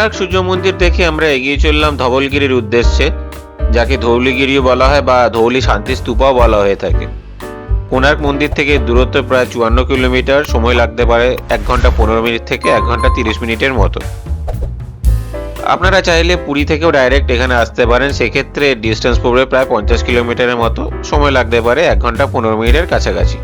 কোনার্ক সূর্য মন্দির দেখে আমরা এগিয়ে চললাম ধবলগিরির উদ্দেশ্যে, যাকে ধৌলিগিরিও বলা হয় বা ধৌলি শান্তি স্তূপাও বলা হয়ে থাকে। কোনার্ক মন্দির থেকে দূরত্ব প্রায় চুয়ান্ন কিলোমিটার, সময় লাগতে পারে এক ঘণ্টা পনেরো মিনিট থেকে এক ঘণ্টা তিরিশ মিনিটের মতো। আপনারা চাইলে পুরী থেকেও ডাইরেক্ট এখানে আসতে পারেন, সেক্ষেত্রে ডিস্টেন্স পড়বে প্রায় পঞ্চাশ কিলোমিটারের মতো, সময় লাগতে পারে এক ঘণ্টা পনেরো মিনিটের কাছাকাছি।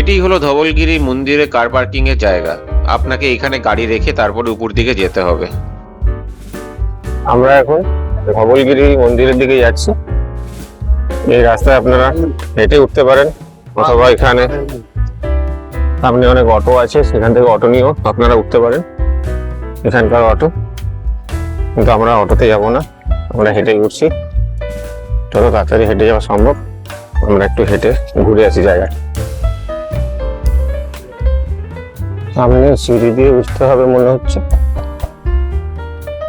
এটি হলো ধবলগিরি মন্দিরে কার পার্কিং এর জায়গা। আপনাকে এখানে গাড়ি রেখে তারপরে উপর দিকে যেতে হবে। আমরা এখন ধবলগিরি মন্দিরের দিকে যাচ্ছি। এই রাস্তায় আপনারা হেঁটে উঠতে পারেন অথবা এখানে সামনে অনেক অটো আছে, সেখান থেকে অটো নিয়েও আপনারা উঠতে পারেন। এখানকার অটো। কিন্তু আমরা অটোতে যাব না, আমরা হেঁটেই উঠছি। যত তাড়াতাড়ি হেঁটে যাওয়া সম্ভব। আমরা একটু হেঁটে ঘুরে আসি জায়গাটা। সামনে সিঁড়ি দিয়ে উঠতে হবে মনে হচ্ছে।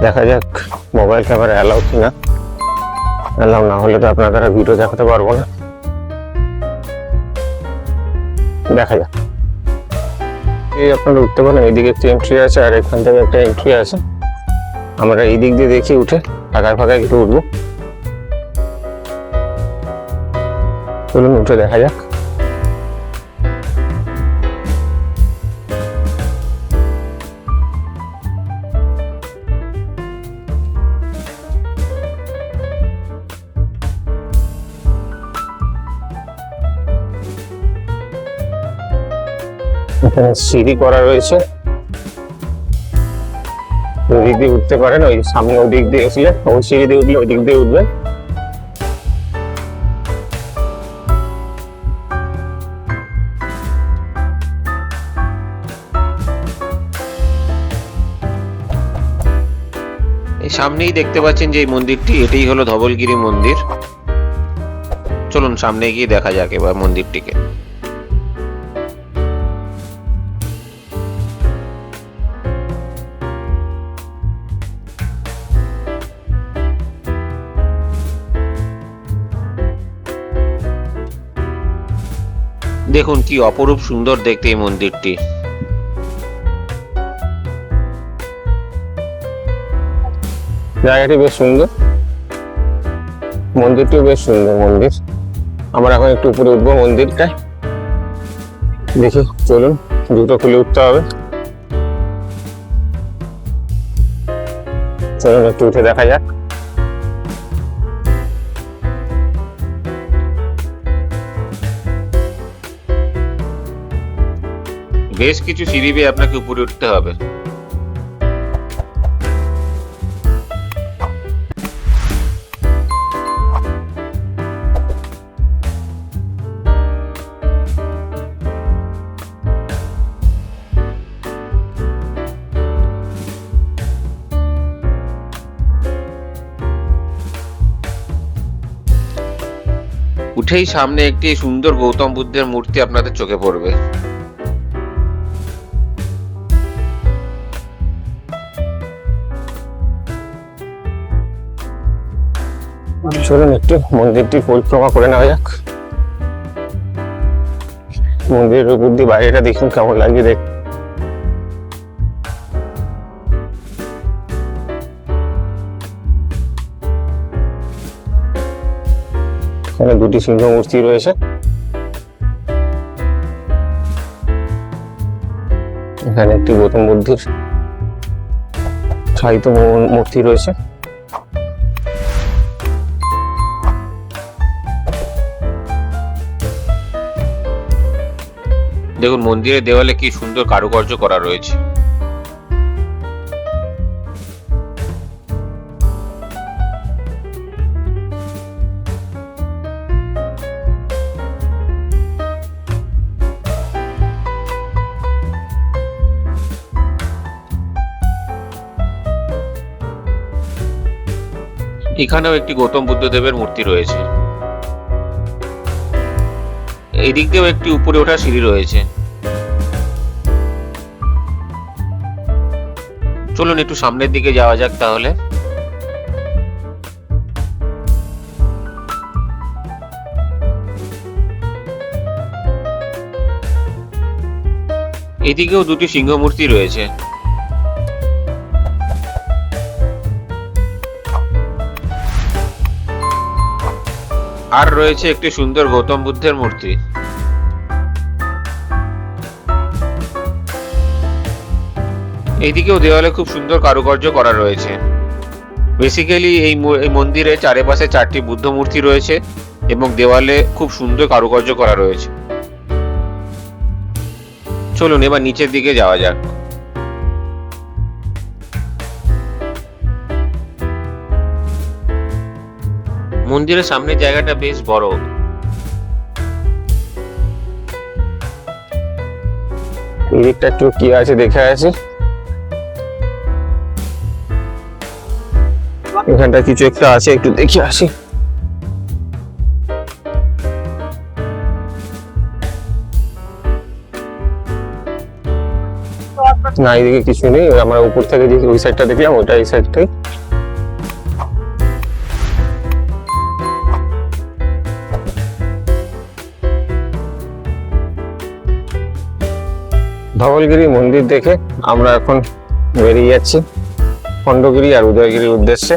দেখা যাক মোবাইল ক্যামেরা অ্যালাউ কিনা। অ্যালাউ না হলে তো আপনারা ভিডিও দেখাতে পারব না। দেখা যাক। এই আপনারা উঠতে পারেন, এইদিকে একটি এন্ট্রি আছে আর এখান থেকে একটা এন্ট্রি আছে। আমরা এই দিক দিয়ে দেখি উঠে ফাঁকায় ফাঁকায় একটু উঠবো। চলুন উঠে দেখা যাক। সিঁড়ি করা রয়েছে। ওই দিক দিয়ে উঠতে পারেন, ওই সামনে ওই দিক দিয়ে উঠলে ওই সিঁড়ি দিয়ে উঠলে ওই দিক দিয়ে উঠবেন। সামনেই দেখতে পাচ্ছেন যে এই মন্দিরটি, এটাই হলো ধবলগিরি মন্দির। চলুন সামনে গিয়ে দেখা যাক এবার মন্দিরটিকে। দেখুন কি অপরূপ সুন্দর দেখতে এই মন্দিরটি। জায়গাটি বেশ সুন্দর। মন্দিরটিও বেশ সুন্দর মন্দির। আমরা এখন একটু উপরে উঠবো মন্দিরটায়। দেখি, চলুন, দুটো খুলে উঠতে হবে। চলুন, একটু উঠে দেখা যাক। বেশ কিছু সিঁড়ি বেয়ে আপনাকে উপরে উঠতে হবে। উঠেই সামনে একটি সুন্দর গৌতম বুদ্ধের মূর্তি আপনাদের চোখে পড়বে। চলুন একটু মন্দিরটি পরিক্রমা করে নেওয়া যাক। মন্দিরের উপর দিয়ে বাইরেটা দেখুন কেমন লাগে দেখ এখানে দুটি সিংহ মূর্তি রয়েছে। এখানে একটি গৌতম বুদ্ধের সাহিত্য মূর্তি রয়েছে। দেখুন মন্দিরের দেওয়ালে কি সুন্দর কারুকার্য করা রয়েছে। এখানেও একটি গৌতম বুদ্ধদেবের মূর্তি রয়েছে। এদিক দিয়েও একটি উপরে ওঠা সিঁড়ি রয়েছে। চলুন একটু সামনের দিকে যাওয়া যাক তাহলে। এদিকেও দুটি সিংহ মূর্তি রয়েছে। আর রয়েছে একটি সুন্দর গৌতম বুদ্ধের মূর্তি। এইদিকেও দেওয়ালে খুব সুন্দর কারুকার্য করা রয়েছে। বেসিক্যালি এই মন্দিরে চারিপাশে চারটি বুদ্ধ মূর্তি রয়েছে এবং দেওয়ালে খুব সুন্দর কারুকার্য করা রয়েছে। চলুন এবার নিচের দিকে যাওয়া যাক। মন্দিরের সামনের জায়গাটা বেশ বড়। এই দিকটা একটু কি আছে দেখে আছে এখানটা কিছু একটা আছে, একটু দেখে আসি। না এইদিকে কিছু নেই আমরা উপর থেকে যে ওই সাইডটা দেখলাম, ওটা এই সাইডটাই ধবলগিরি মন্দির দেখে আমরা এখন বেরিয়ে যাচ্ছি। খণ্ডগিরি আর উদয়গিরির উদ্দেশ্যে।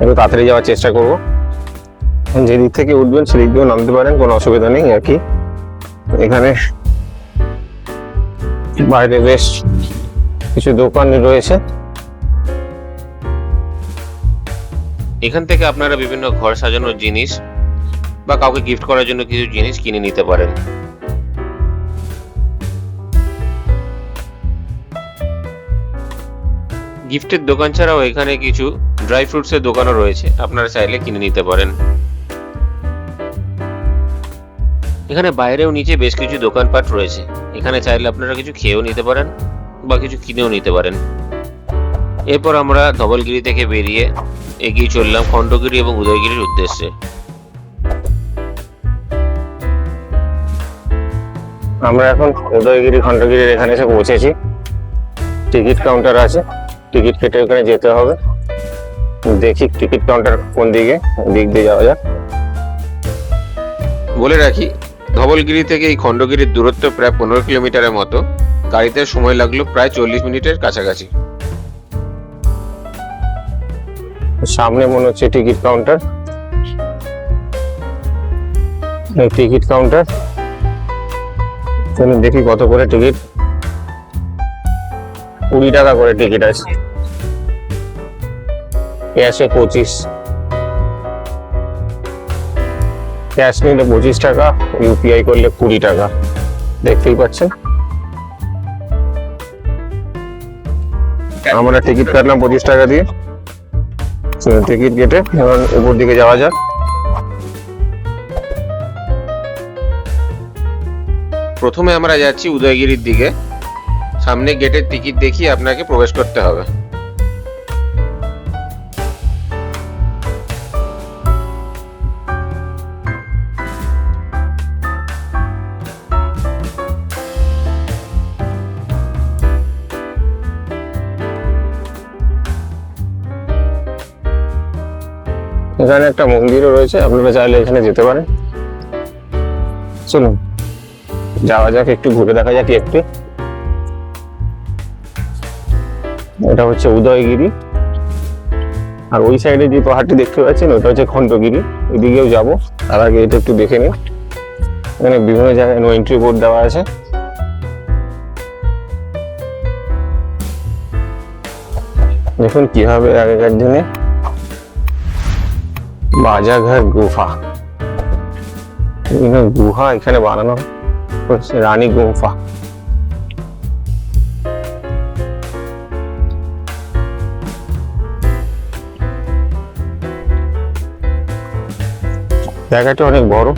একটু তাড়াতাড়ি যাওয়ার চেষ্টা করব। যে দিক থেকে উঠবেন সেদিক দিয়েও নামতে পারেন, কোনো অসুবিধা নেই আর কি। এখানে বাইরে বেশ কিছু দোকান রয়েছে। এখান থেকে আপনারা বিভিন্ন ঘর সাজানোর জিনিস বা কাউকে গিফট করার জন্য কিছু জিনিস কিনে নিতে পারেন। গিফটের দোকান ছাড়াও এখানে কিছু ড্রাই ফ্রুটসের দোকানও রয়েছে। আপনারা চাইলে কিনে নিতে পারেন। এখানে বাইরেও নিচে বেশ কিছু দোকানপাট রয়েছে। এখানে চাইলে আপনারা কিছু খেয়েও নিতে পারেন বা কিছু কিনেও নিতে পারেন। এরপর আমরা ধবলগিরি থেকে বেরিয়ে এগিয়ে চললাম খণ্ডগিরি এবং উদয়গিরির উদ্দেশ্যে। আমরা এখন উদয়গিরি, খণ্ডগিরির এখানে এসে পৌঁছেছি। টিকিট কাউন্টার আছে। টিকিট কেটে ওখানে যেতে হবে। দেখি টিকিট কাউন্টার কোন দিকে দিক দিয়ে যাওয়া যাক। বলে রাখি ধবলগিরি থেকে এই খণ্ডগিরির দূরত্ব প্রায় পনেরো কিলোমিটারের মতো। গাড়িতে সময় লাগল প্রায় চল্লিশ মিনিটের কাছাকাছি। সামনে মনে হচ্ছে টিকিট কাউন্টার। Ticket counter. দেখি কত করে টিকিট কুড়ি টাকা করে টিকিট আছে। ক্যাশে পঁচিশ। ক্যাশ নিলে পঁচিশ টাকা ইউপিআই করলে কুড়ি টাকা। দেখতেই পাচ্ছেন? আমরা টিকিট কাটলাম পঁচিশ টাকা দিয়ে। টিকিট কেটে এখন উপর দিকে যাওয়া যাক। প্রথমে আমরা যাচ্ছি উদয়গিরির দিকে। সামনে গেটের টিকিট দেখিয়ে আপনাকে প্রবেশ করতে হবে। এখানে একটা মন্দিরও রয়েছে, আপনারা চাইলে এখানে যেতে পারেন। চলুন, যাওয়া যাক, একটু ঘুরে দেখা যাক একটু। এটা হচ্ছে উদয়গিরি। আর ওই সাইডে যে পাহাড়টি দেখতে পাচ্ছেন, ওটা হচ্ছে খণ্ডগিরি। এদিকেও যাব। তার আগে এটা একটু দেখে নিন এখানে বিভিন্ন জায়গায় নো এন্ট্রি বোর্ড দেওয়া আছে। দেখুন কীভাবে আগেকার দিনে বাজাঘর গুফা। গুহা এখানে বানানো হচ্ছে, রানী গুফা। জায়গাটা অনেক বড়।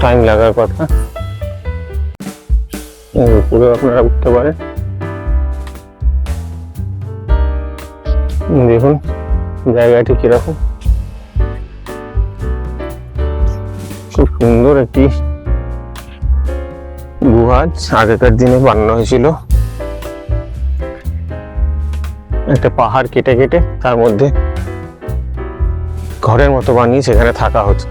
টাইম লাগার কথা। উপরে আপনারা উঠতে পারেন। দেখুন, জায়গাটি কীরকম। খুব সুন্দর একটি গুহা আগেকার দিনে বানানো হয়েছিল। একটা পাহাড় কেটে কেটে তার মধ্যে ঘরের মতো বানিয়ে সেখানে থাকা হচ্ছে।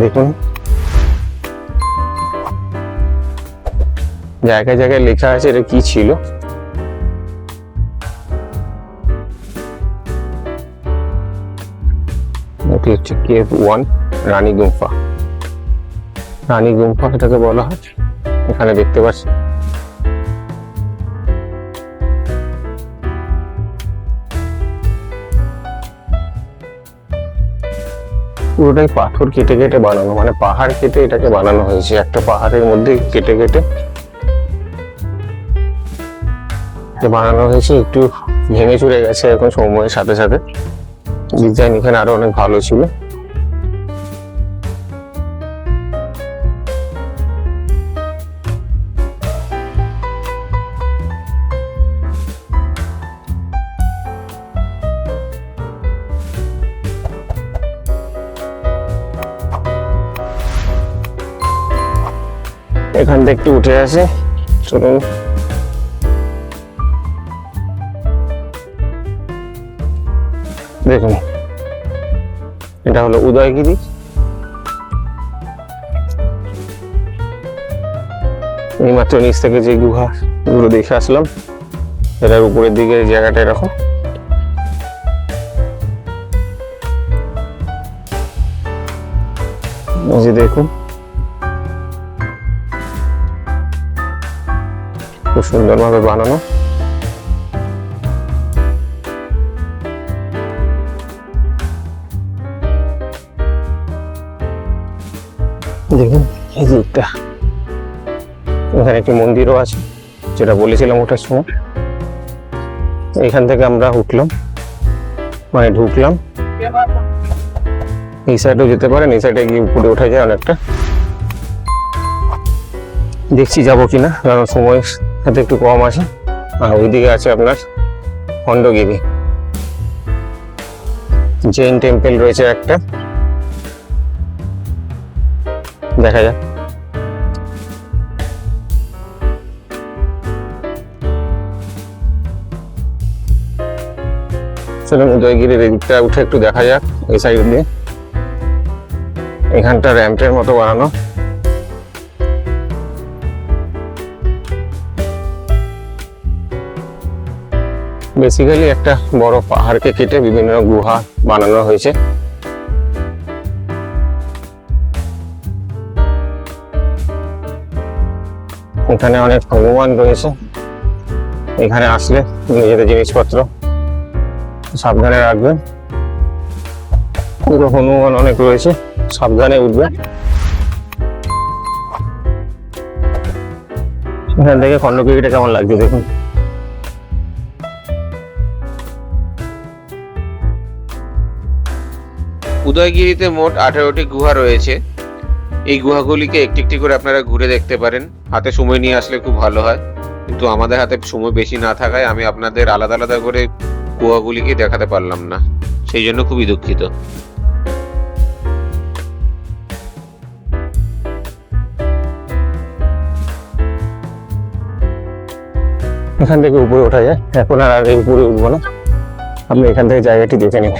দেখুন। জায়গায় জায়গায় লেখা আছে এটা কি ছিল। হচ্ছে কেভ ওয়ান, রানী গুম্ফা। রানী গুম্ফা এটাকে বলা হয়, এখানে দেখতে পাচ্ছি। পুরোটাই পাথর কেটে কেটে বানানো মানে পাহাড় কেটে এটাকে বানানো হয়েছে। একটা পাহাড়ের মধ্যে কেটে কেটে বানানো হয়েছে। একটু ভেঙে চুরে গেছে এখন সময়ের সাথে সাথে। ডিজাইন এখানে আরও অনেক ভালো ছিল। এখান থেকে একটু উঠে আসে, চলুন। দেখুন, এটা হলো উদয়গিরি। এইমাত্র নিচ থেকে যে গুহা গুলো দেখে আসলাম। এটার উপরের দিকে জায়গাটা এরকম। দেখুন খুব সুন্দরভাবে বানানো। দেখুন, এই যে একটা, এখানে একটি মন্দিরও আছে, যেটা বলেছিলাম ওটার সময়। এখান থেকে আমরা উঠলাম মানে ঢুকলাম। এই সাইডেও যেতে পারেন, এই সাইডে গিয়ে উপরে ওঠা যায় অনেকটা। দেখছি যাব কিনা, কারণ সময় হাতে একটু কম আছে। আর ওইদিকে আছে আপনার খণ্ডগিরি। জৈন টেম্পল রয়েছে একটা। দেখা যাক। চলুন উদয়গিরির এদিকটা উঠে একটু দেখা যাক, এই সাইড দিয়ে। এখানটা র্যাম্পের মতো বানানো। বেসিক্যালি একটা বড় পাহাড়কে কেটে বিভিন্ন গুহা বানানো হয়েছে। এখানে অনেক ভগবান রয়েছে। এখানে আসলে নিজেদের জিনিসপত্র সাবধানে রাখবেন। পুরো হনুমান অনেক রয়েছে, সাবধানে উঠবেন। এখান থেকে খণ্ডগিরিটা কেমন লাগছে দেখুন। উদয়গিরিতে মোট আঠারোটি গুহা রয়েছে। এই গুহাগুলিকে একটি একটি করে আপনারা ঘুরে দেখতে পারেন। হাতে সময় নিয়ে আসলে খুব ভালো হয়। কিন্তু আমাদের হাতে সময় বেশি না থাকায় আমি আপনাদের আলাদা আলাদা করে গুহাগুলিকে দেখাতে পারলাম না। সেই জন্য খুবই দুঃখিত। এখান থেকে উপরে ওঠা যায়। এখন আর আর উপরে উঠবো না। আপনি এখান থেকে জায়গাটি দেখে নিন।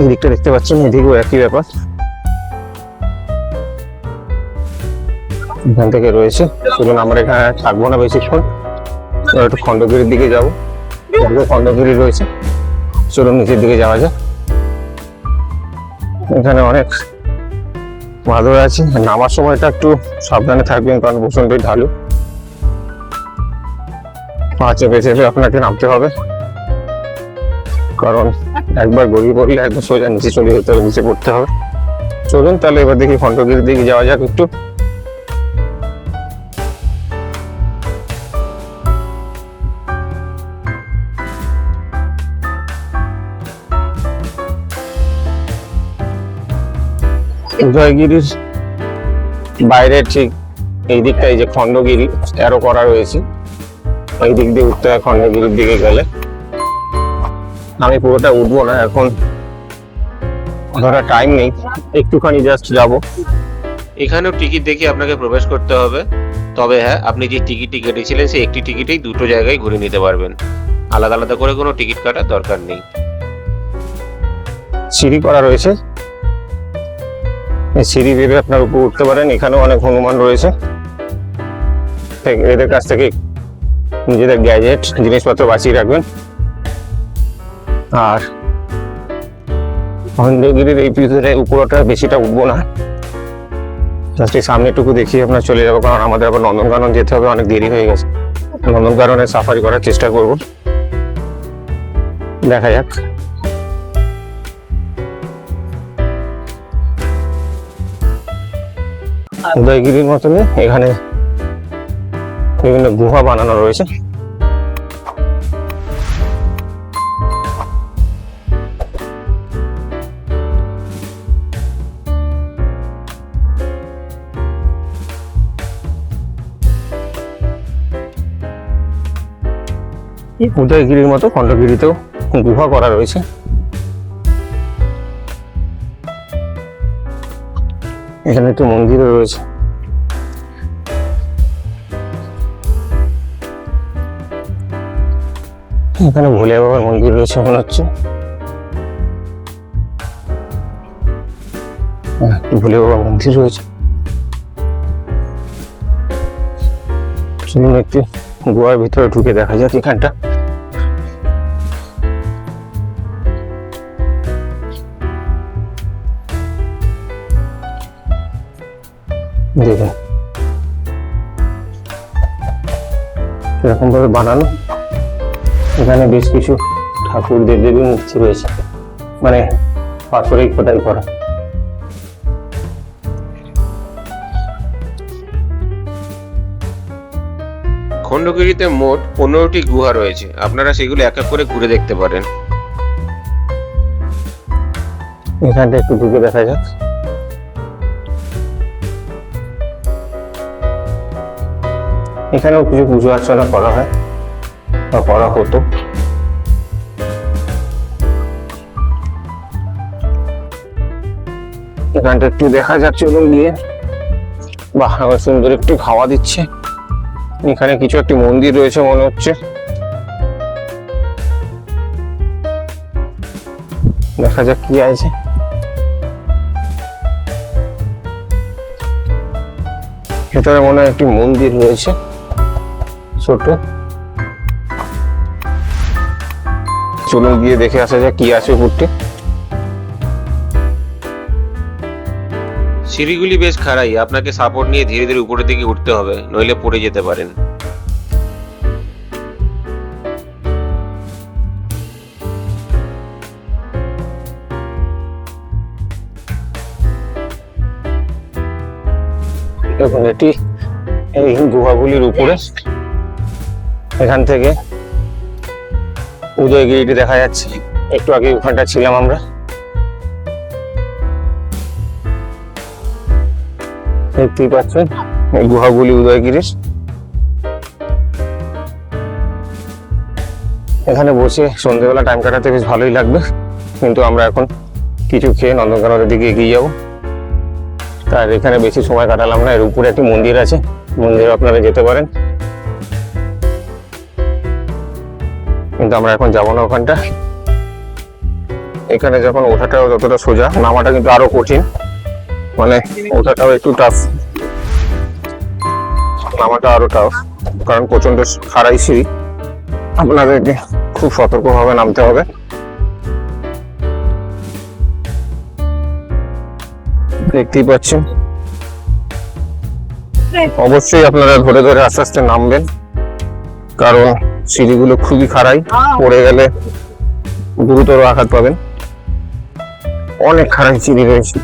এই দিকটা দেখতে পাচ্ছেন এদিকেও একই ব্যাপার? এখান থেকে রয়েছে। চলুন আমরা এখানে থাকব না বেশিক্ষণ। একটু খণ্ডগিরির দিকে যাব। এদিকে খণ্ডগিরি রয়েছে। চলুন নিচের দিকে যাওয়া যাক। এখানে অনেক মাদুর আছে। নামার সময়টা একটু সাবধানে থাকবেন, কারণ প্রচন্ডই ঢালু। পা চেপে চেপে আপনাকে নামতে হবে। কারণ একবার গড়িয়ে পড়লে একদম সোজা নিচে চলে যেতে হবে, নিচে পড়তে হবে। চলুন তাহলে এবার দেখি খণ্ডগিরির দিকে যাওয়া যাক একটু। উদয়গিরির বাইরে ঠিক এই দিকটাই যে খণ্ডগিরি অ্যারো করা রয়েছে এই দিক দিয়ে হয় খণ্ডগিরির দিকে গেলে। আমি পুরোটা উঠবো না এখন ধরা টাইম নেই। একটুখানি জাস্ট যাব। এখানেও টিকিট দেখে আপনাকে প্রবেশ করতে হবে। তবে হ্যাঁ আপনি যে টিকিটটি কেটেছিলেন সেই একটি টিকিটেই দুটো জায়গায় ঘুরে নিতে পারবেন। আলাদা আলাদা করে কোনো টিকিট কাটার দরকার নেই। সিঁড়ি করা রয়েছে। এই সিঁড়ি বেয়ে আপনার উপর উঠতে পারেন এখানেও অনেক হনুমান রয়েছে। এদের কাছ থেকে নিজেদের গ্যাজেট জিনিসপত্র বাঁচিয়ে রাখবেন। আর খণ্ডগিরির এই ভিতরে উপরটা বেশিটা উঠবো না। জাস্ট এই সামনেটুকু দেখিয়ে আপনার চলে যাব, কারণ আমাদের আবার নন্দনকানন যেতে হবে, অনেক দেরি হয়ে গেছে। নন্দনকাননে সাফারি করার চেষ্টা করব। দেখা যাক। উদয়গিরির মতনে এখানে বিভিন্ন গুহা বানানো রয়েছে। এই উদয়গিরির মতো খণ্ডগিরিতেও গুহা করা রয়েছে। এখানে একটু মন্দিরও রয়েছে। এখানে ভোলে বাবার মন্দির রয়েছে মনে হচ্ছে। ভোলে বাবার মন্দির রয়েছে। চলুন একটু গোয়ার ভিতরে ঢুকে দেখা যাক এখানটা। দেখুন বানানো। এখানে বেশ কিছু ঠাকুর দেবদেবী মূর্তি রয়েছে মানে খোদাই করা। খণ্ডগিরিতে মোট পনেরোটি গুহা রয়েছে। আপনারা সেগুলো এক এক করে ঘুরে দেখতে পারেন। এখানটা একটু ঢুকে দেখা যাক। এখানেও কিছু পুজো অর্চনা করা হয় বা করা হতো। এখানটা একটু দেখা যাচ্ছে চলুন গিয়ে। বাহ সুন্দর একটু খাওয়া দিচ্ছে। এখানে কিছু একটি মন্দির রয়েছে মনে হচ্ছে। দেখা যাক কি আছে। ভেতরে মনে হয় একটি মন্দির রয়েছে। ছোট। চলুন গিয়ে দেখে আসা যাক কি আছে উপরটি। সিঁড়িগুলি বেশ খাড়াই আপনাকে সাপোর্ট নিয়ে ধীরে ধীরে উপরের দিকে উঠতে হবে নইলে পড়ে যেতে পারেন। এটি এই গুহাগুলির উপরে। এখান থেকে উদয়গিরিটি দেখা যাচ্ছে। একটু আগে ওখানটা ছিলাম আমরা। দেখতেই পাচ্ছেন এই গুহাগুলি উদয়গিরির। এখানে বসে সন্ধ্যেবেলা টাইম কাটাতে বেশ ভালোই লাগবে। কিন্তু আমরা এখন কিছু খেয়ে নন্দনকাননের দিকে এগিয়ে যাব। আর এখানে বেশি সময় কাটালাম না। এর উপরে একটি মন্দির আছে। মন্দিরে আপনারা যেতে পারেন। কিন্তু আমরা এখন যাব না ওখানটা। এখানে যখন ওঠাটাও যতটা সোজা, নামাটা কিন্তু আরও কঠিন। মানে ওঠাটাও একটু টাফ নামাটা আরও টাফ কারণ প্রচণ্ড খাড়াই সিঁড়ি। আপনাদেরকে খুব সতর্কভাবে নামতে হবে। দেখতেই পাচ্ছেন। অবশ্যই আপনারা ধরে ধরে আস্তে আস্তে নামবেন। কারণ সিঁড়িগুলো খুবই খাড়াই। পড়ে গেলে গুরুতর আঘাত পাবেন। অনেক খাড়াই সিঁড়ি রয়েছে।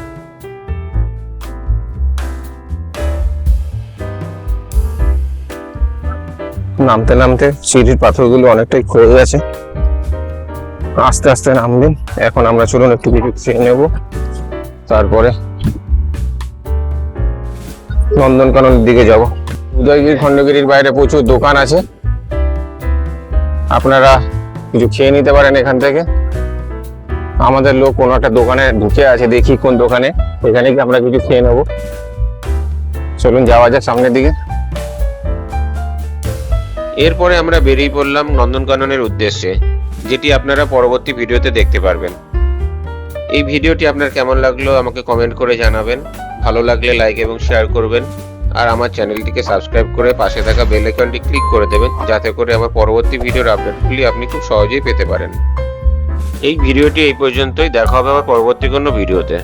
নামতে নামতে সিঁড়ির পাথরগুলো অনেকটাই ক্ষয়ে গেছে। আস্তে আস্তে নামবেন। এখন আমরা চলুন একটু কিছু খেয়ে নেব। তারপরে নন্দনকাননের দিকে যাব। উদয়গিরি খণ্ডগিরির বাইরে প্রচুর দোকান আছে। আপনারা কিছু খেয়ে নিতে পারেন এখান থেকে। আমাদের লোক কোনো একটা দোকানে ঢুকে আছে, দেখি কোন দোকানে। এখানে কি আমরা কিছু খেয়ে নেব। চলুন, যাওয়া যাক সামনের দিকে। এরপরে আমরা বেরিয়ে পড়লাম নন্দনকাননের উদ্দেশ্যে, যেটি আপনারা পরবর্তী ভিডিওতে দেখতে পারবেন। এই ভিডিওটি আপনার কেমন লাগল আমাকে কমেন্ট করে জানাবেন। ভালো লাগলে লাইক এবং শেয়ার করবেন। আর আমার চ্যানেলটিকে সাবস্ক্রাইব করে পাশে থাকা বেল আইকনটি ক্লিক করে দেবেন, যাতে করে আমার পরবর্তী ভিডিওর আপডেটগুলি আপনি খুব সহজেই পেতে পারেন। এই ভিডিওটি এই পর্যন্তই, দেখা হবে আমার পরবর্তী কোনো ভিডিওতে।